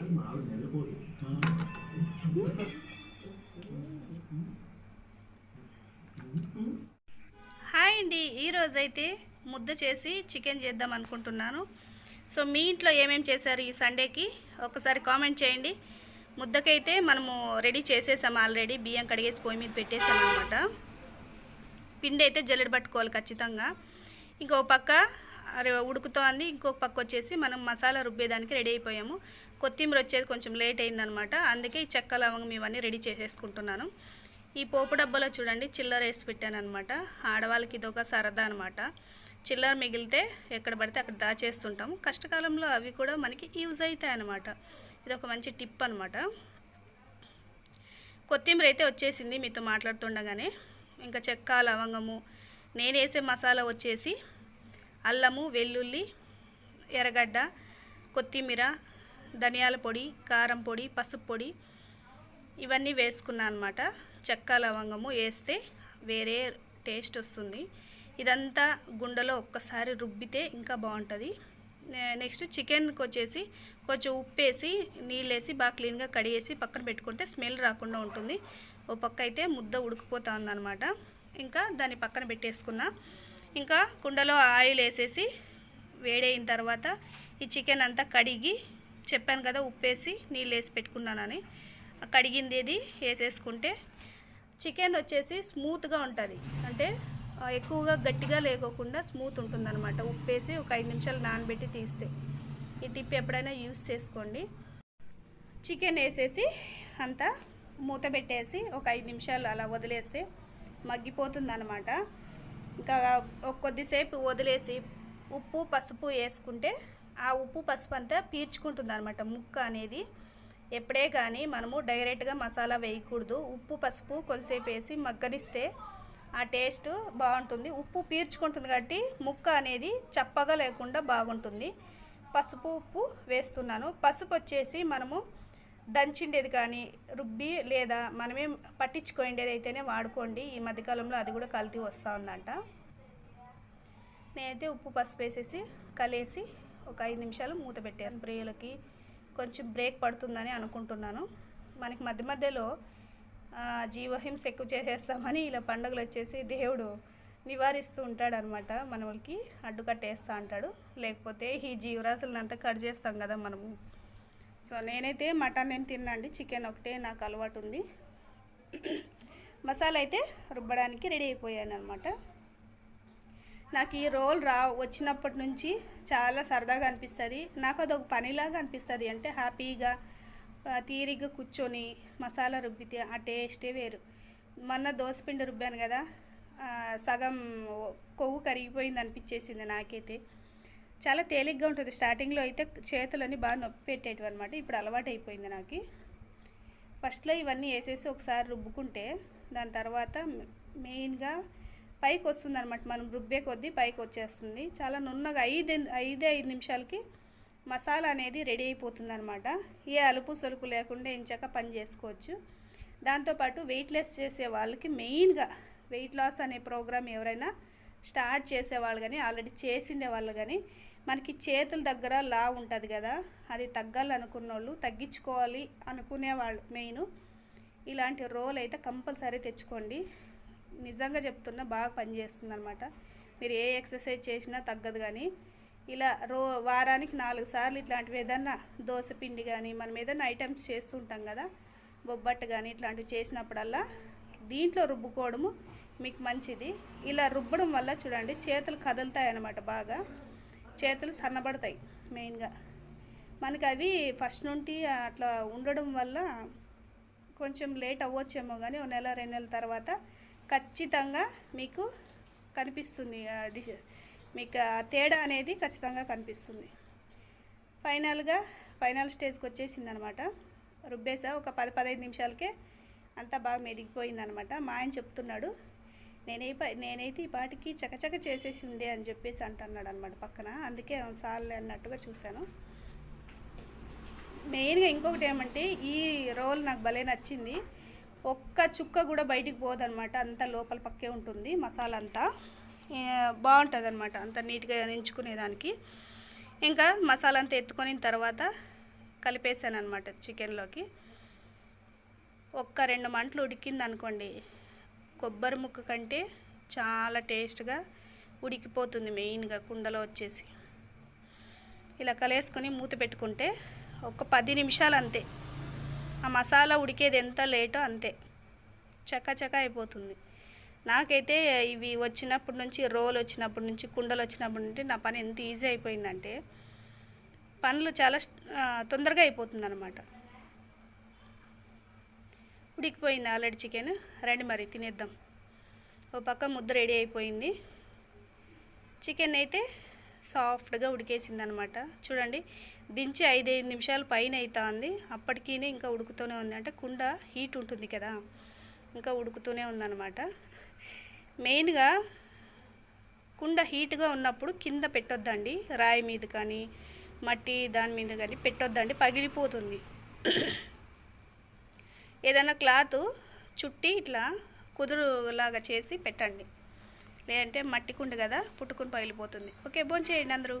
Hi అండి. ఈరోజైతే ముద్ద చేసి చికెన్ చేద్దాం అనుకుంటున్నాను. సో మీ ఇంట్లో ఏమేమి చేశారు ఈ సండేకి? ఒకసారి కామెంట్ చేయండి. ముద్దకైతే మనము రెడీ చేసేసాం ఆల్రెడీ. బియ్యం కడిగేసి పొయ్యి మీద పెట్టేసాం అనమాట పిండి అయితే జల్లెడ పట్టుకోవాలి ఖచ్చితంగా. ఇంకో పక్క ఉడుకుతోంది ఇంకొక పక్క వచ్చేసి మనం మసాలా రుబ్బేదానికి రెడీ అయిపోయాము. కొత్తిమీర వచ్చేది కొంచెం లేట్ అయిందనమాట అందుకే ఈ చెక్క లవంగం ఇవన్నీ రెడీ చేసేసుకుంటున్నాను. ఈ పోపు డబ్బాలో చూడండి చిల్లర వేసి పెట్టాను అనమాట ఆడవాళ్ళకి ఇదొక సరదా అనమాట చిల్లర మిగిలితే ఎక్కడ పడితే అక్కడ దాచేస్తుంటాము. కష్టకాలంలో అవి కూడా మనకి యూజ్ అవుతాయి అనమాట ఇది ఒక మంచి టిప్ అనమాట కొత్తిమీర అయితే వచ్చేసింది మీతో మాట్లాడుతుండగానే. ఇంకా చెక్క లవంగము నేను వేసే మసాలా వచ్చేసి అల్లము వెల్లుల్లి ఎర్రగడ్డ కొత్తిమీర ధనియాల పొడి కారం పొడి పసుపు పొడి ఇవన్నీ వేసుకున్నాను అనమాట చెక్క లవంగము వేస్తే వేరే టేస్ట్ వస్తుంది. ఇదంతా గుండెలో ఒక్కసారి రుబ్బితే ఇంకా బాగుంటుంది. నెక్స్ట్ చికెన్కి వచ్చేసి కొంచెం ఉప్పు వేసి నీళ్ళు వేసి బాగా క్లీన్గా కడిగేసి పక్కన పెట్టుకుంటే స్మెల్ రాకుండా ఉంటుంది. ఓ పక్క అయితే ముద్ద ఉడికిపోతా ఉందన్నమాట. ఇంకా దాన్ని పక్కన పెట్టేసుకున్నా. ఇంకా కుండలో ఆయిల్ వేసేసి వేడైన తర్వాత ఈ చికెన్ అంతా కడిగి చెప్పాను కదా ఉప్పేసి నీళ్ళు వేసి పెట్టుకున్నానని కడిగింది ఏది? వేసేసుకుంటే చికెన్ వచ్చేసి స్మూత్గా ఉంటుంది. అంటే ఎక్కువగా గట్టిగా లేకోకుండా స్మూత్ ఉంటుందన్నమాట. ఉప్పేసి ఒక ఐదు నిమిషాలు నానబెట్టి తీస్తే. ఈ టిప్ ఎప్పుడైనా యూస్ చేసుకోండి. చికెన్ వేసేసి అంతా మూత పెట్టేసి ఒక ఐదు నిమిషాలు అలా వదిలేస్తే మగ్గిపోతుంది ఇంకా కొద్దిసేపు వదిలేసి ఉప్పు పసుపు వేసుకుంటే ఆ ఉప్పు పసుపు అంతా పీల్చుకుంటుంది అనమాట ముక్క అనేది ఎప్పుడే కానీ మనము డైరెక్ట్గా మసాలా వేయకూడదు. ఉప్పు పసుపు కొద్దిసేపు వేసి మగ్గనిస్తే ఆ టేస్ట్ బాగుంటుంది. ఉప్పు పీల్చుకుంటుంది కాబట్టి ముక్క అనేది చప్పగా లేకుండా బాగుంటుంది. పసుపు ఉప్పు వేస్తున్నాను. పసుపు వచ్చేసి మనము దంచిండేది కానీ రుబ్బి లేదా మనమే పట్టించుకోండేది అయితేనే వాడుకోండి. ఈ మధ్యకాలంలో అది కూడా కల్తీ వస్తూ ఉందంట నేనైతే ఉప్పు పసుపు వేసేసి కలిసి ఒక ఐదు నిమిషాలు మూత పెట్టాను స్ప్రేలకి కొంచెం బ్రేక్ పడుతుందని అనుకుంటున్నాను. మనకి మధ్య మధ్యలో జీవహింస ఎక్కువ చేసేస్తామని ఇలా పండుగలు వచ్చేసి దేవుడు నివారిస్తూ ఉంటాడు అనమాట మనకి అడ్డుకట్టేస్తా అంటాడు. లేకపోతే ఈ జీవరాశులను అంతా కట్ చేస్తాం కదా మనము. సో నేనైతే మటన్ ఏం తిన్నాండి చికెన్ ఒకటే నాకు అలవాటు ఉంది. మసాలా అయితే రుబ్బడానికి రెడీ అయిపోయాను అనమాట నాకు ఈ రోల్ రా వచ్చినప్పటి నుంచి చాలా సరదాగా అనిపిస్తుంది. నాకు అదొక పనిలాగా అనిపిస్తుంది అంటే హ్యాపీగా తీరిగ్గా కూర్చొని మసాలా రుబ్బితే ఆ టేస్టే వేరు. మొన్న దోసపిండి రుబ్బాను కదా సగం కొవ్వు కరిగిపోయింది అనిపించేసింది నాకైతే. చాలా తేలిగ్గా ఉంటుంది. స్టార్టింగ్లో అయితే చేతులని బాగా నొప్పి పెట్టేటివి అనమాట ఇప్పుడు అలవాటు అయిపోయింది నాకు. ఫస్ట్లో ఇవన్నీ వేసేసి ఒకసారి రుబ్బుకుంటే దాని తర్వాత మెయిన్గా పైకి వస్తుంది అనమాట మనం రుబ్బే కొద్దీ పైకి వచ్చేస్తుంది. చాలా నున్నగా ఐదు ఐదే ఐదు నిమిషాలకి మసాలా అనేది రెడీ అయిపోతుంది అనమాట ఏ అలుపు సొలుపు లేకుండా ఇంచాక పని చేసుకోవచ్చు. దాంతోపాటు వెయిట్ లెస్ చేసే వాళ్ళకి మెయిన్గా వెయిట్ లాస్ అనే ప్రోగ్రామ్ ఎవరైనా స్టార్ట్ చేసేవాళ్ళు కానీ ఆల్రెడీ చేసిండే వాళ్ళు కానీ మనకి చేతుల దగ్గర లా ఉంటుంది కదా అది తగ్గాలనుకున్న వాళ్ళు తగ్గించుకోవాలి అనుకునేవాళ్ళు మెయిన్ ఇలాంటి రోల్ అయితే కంపల్సరీ తెచ్చుకోండి. నిజంగా చెప్తున్నా బాగా పనిచేస్తుంది అనమాట మీరు ఏ ఎక్సర్సైజ్ చేసినా తగ్గదు కానీ ఇలా రో వారానికి నాలుగు సార్లు ఇట్లాంటివి ఏదన్నా దోశ పిండి కానీ మనం ఏదైనా ఐటమ్స్ చేస్తుంటాం కదా బొబ్బట్టు కానీ ఇట్లాంటివి చేసినప్పుడల్లా దీంట్లో రుబ్బుకోవడము మీకు మంచిది. ఇలా రుబ్బడం వల్ల చూడండి చేతులు కదులుతాయి అన్నమాట బాగా. చేతులు సన్నబడతాయి మెయిన్గా. మనకి అవి ఫస్ట్ నుండి అట్లా ఉండడం వల్ల కొంచెం లేట్ అవ్వచ్చేమో కానీ ఒక నెల రెండు నెలల తర్వాత ఖచ్చితంగా మీకు కనిపిస్తుంది. డిష్ మీకు ఆ తేడా అనేది ఖచ్చితంగా కనిపిస్తుంది. ఫైనల్గా ఫైనల్ స్టేజ్కి వచ్చేసింది అనమాట రుబ్బేసా ఒక పది పదహైదు నిమిషాలకే అంతా బాగా మెదిగిపోయింది అనమాట మా ఆయన చెప్తున్నాడు నేనే నేనైతే ఈ పాటికి చకచక చేసేసి ఉండే అని చెప్పేసి అంటున్నాడు అనమాట పక్కన. అందుకే సార్లే అన్నట్టుగా చూశాను. మెయిన్గా ఇంకొకటి ఏమంటే ఈ రోల్ నాకు భలే నచ్చింది. ఒక్క చుక్క కూడా బయటికి పోదనమాట అంతా లోపల పక్కే ఉంటుంది మసాలా అంతా బాగుంటుంది అనమాట అంత నీట్గా ఎంచుకునేదానికి ఇంకా మసాలా అంతా ఎత్తుకొని తర్వాత కలిపేసాను అనమాట చికెన్లోకి. ఒక్క రెండు మంటలు ఉడికింది అనుకోండి కొబ్బరి ముక్క కంటే చాలా టేస్ట్గా ఉడికిపోతుంది మెయిన్గా కుండలో వచ్చేసి. ఇలా కలేసుకొని మూత పెట్టుకుంటే ఒక పది నిమిషాలు అంతే. ఆ మసాలా ఉడికేది ఎంత లేటో అంతే. చకచక అయిపోతుంది. నాకైతే ఇవి వచ్చినప్పటి నుంచి రోల్ వచ్చినప్పటి నుంచి కుండలు వచ్చినప్పటి నుంచి నా పని ఎంత ఈజీ అయిపోయిందంటే పనులు చాలా తొందరగా అయిపోతుంది అనమాట ఉడికిపోయింది ఆల్రెడీ చికెన్. రండి మరి తినేద్దాం. ఓ పక్క ముద్ద రెడీ అయిపోయింది. చికెన్ అయితే సాఫ్ట్గా ఉడికేసింది అనమాట చూడండి దించి ఐదైదు నిమిషాలు పైన అవుతుంది అప్పటికీ ఇంకా ఉడుకుతూనే ఉంది. అంటే కుండ హీట్ ఉంటుంది కదా ఇంకా ఉడుకుతూనే ఉందన్నమాట మెయిన్గా కుండ హీట్గా ఉన్నప్పుడు కింద పెట్టొద్దండి. రాయి మీద కానీ మట్టి దాని మీద కానీ పెట్టొద్దండి. పగిలిపోతుంది. ఏదైనా క్లాత్ చుట్టి ఇట్లా కుదురులాగా చేసి పెట్టండి. లేదంటే మట్టి కుండ కదా పుట్టుకుని పగిలిపోతుంది. ఓకే భోంచేయండి అందరూ.